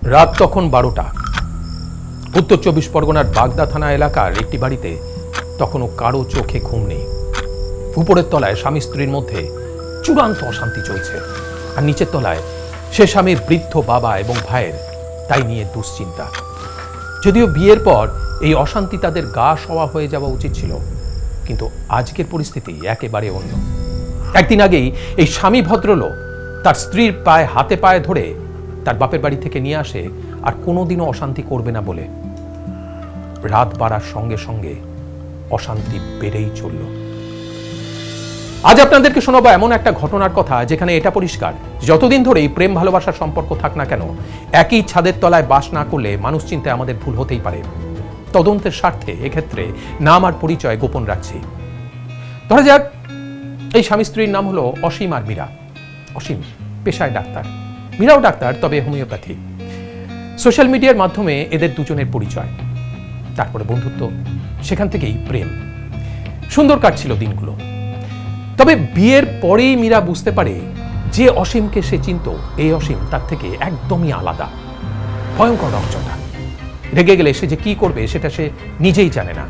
রাত তখন বারোটা। উত্তর চব্বিশ পরগনার বাগদা থানা এলাকার একটি বাড়িতে তখনও কারও চোখে ঘুম নেই। উপরের তলায় স্বামী স্ত্রীর মধ্যে চূড়ান্ত অশান্তি চলছে। আর নিচের তলায় সে স্বামীর বৃদ্ধ বাবা এবং ভাইয়ের, তাই নিয়ে দুশ্চিন্তা। যদিও বিয়ের পর এই অশান্তি তাদের গা সওয়া হয়ে যাওয়া উচিত ছিল, কিন্তু আজকের পরিস্থিতি একেবারে অন্য। একদিন আগেই এই স্বামী ভদ্রলোক তার স্ত্রীর পায়ে হাতে পায়ে ধরে তার বাপের বাড়ি থেকে নিয়ে আসে আর কোনোদিনও অশান্তি করবে না বলে। রাত বাড়ার সঙ্গে সঙ্গে অশান্তি বেড়েই চলল। আজ আপনাদেরকে শোনাবো এমন একটা ঘটনার কথা যেখানে এটা পরিষ্কার, যতদিন ধরেই প্রেম ভালোবাসার সম্পর্ক থাক না কেন, একই ছাদের তলায় বাস না করলে মানুষ চিন্তে আমাদের ভুল হতেই পারে। তদন্তের স্বার্থে এক্ষেত্রে নাম আর পরিচয় গোপন রাখছি। ধরা যাক, এই স্বামী স্ত্রীর নাম হলো অসীম আর মীরা। অসীম, পেশায় ডাক্তার। মীরাও ডাক্তার তবে হোমিওপ্যাথি। সোশ্যাল মিডিয়ার মাধ্যমে এদের দুজনের পরিচয়। তারপরে বন্ধুত্ব, সেখান থেকেই প্রেম। সুন্দর কাটছিল দিনগুলো। তবে বিয়ের পরেই মীরা বুঝতে পারে, যে অসীমকে সে চিনত, এই অসীম তার থেকে একদমই আলাদা। ভয়ঙ্কর রকচটা রেগে গেলে সে যে কি করবে, সেটা সে নিজেই জানে না।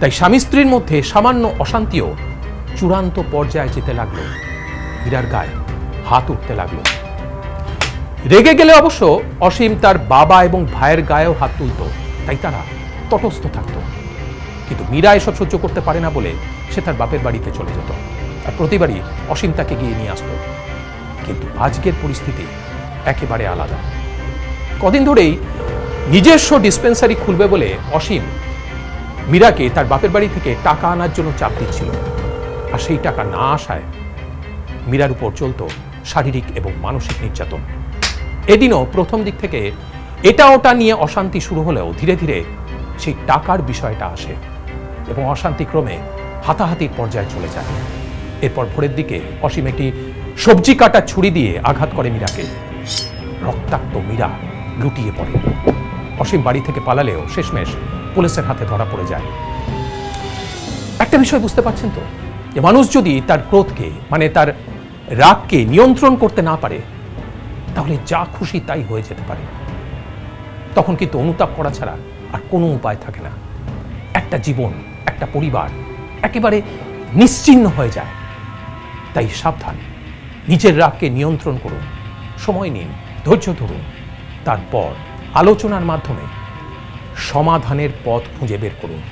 তাই স্বামী স্ত্রীর মধ্যে সামান্য অশান্তিও চূড়ান্ত পর্যায়ে যেতে লাগল। মীরার গায়ে হাত উঠতে লাগল। রেগে গেলে অবশ্য অসীম তার বাবা এবং ভাইয়ের গায়েও হাত তুলত। তাই তারা তটস্থ থাকতো। কিন্তু মীরা এসব সহ্য করতে পারে না বলে সে তার বাপের বাড়িতে চলে যেত আর প্রতিবারই অসীম তাকে গিয়ে নিয়ে আসতো। কিন্তু আজকের পরিস্থিতি একেবারে আলাদা। কদিন ধরেই নিজস্ব ডিসপেন্সারি খুলবে বলে অসীম মীরাকে তার বাপের বাড়ি থেকে টাকা আনার জন্য চাপ দিচ্ছিল। আর সেই টাকা না আসায় মীরার উপর চলত শারীরিক এবং মানসিক নির্যাতন। এদিনও প্রথম দিক থেকে এটা ওটা নিয়ে অশান্তি শুরু হলেও ধীরে ধীরে সেই টাকার বিষয়টা আসে এবং অশান্তি ক্রমে হাতাহাতির পর্যায়ে চলে যায়। এরপর ভোরের দিকে অসীম একটি সবজি কাটা ছুরি দিয়ে আঘাত করে মীরাকে। রক্তাক্ত মীরা লুটিয়ে পড়ে। অসীম বাড়ি থেকে পালালেও শেষমেশ পুলিশের হাতে ধরা পড়ে যায়। একটা বিষয় বুঝতে পারছেন তো? যে মানুষ যদি তার ক্রোধকে মানে তার রাগকে নিয়ন্ত্রণ করতে না পারে তাহলে যা খুশি তাই হয়ে যেতে পারে। তখন কিন্তু অনুতাপ করা ছাড়া আর কোনো উপায় থাকে না। একটা জীবন, একটা পরিবার একেবারে নিশ্চিহ্ন হয়ে যায়। তাই সাবধান। নিজের রাগকে নিয়ন্ত্রণ করুন। সময় নিন, ধৈর্য ধরুন। তারপর আলোচনার মাধ্যমে সমাধানের পথ খুঁজে বের করুন।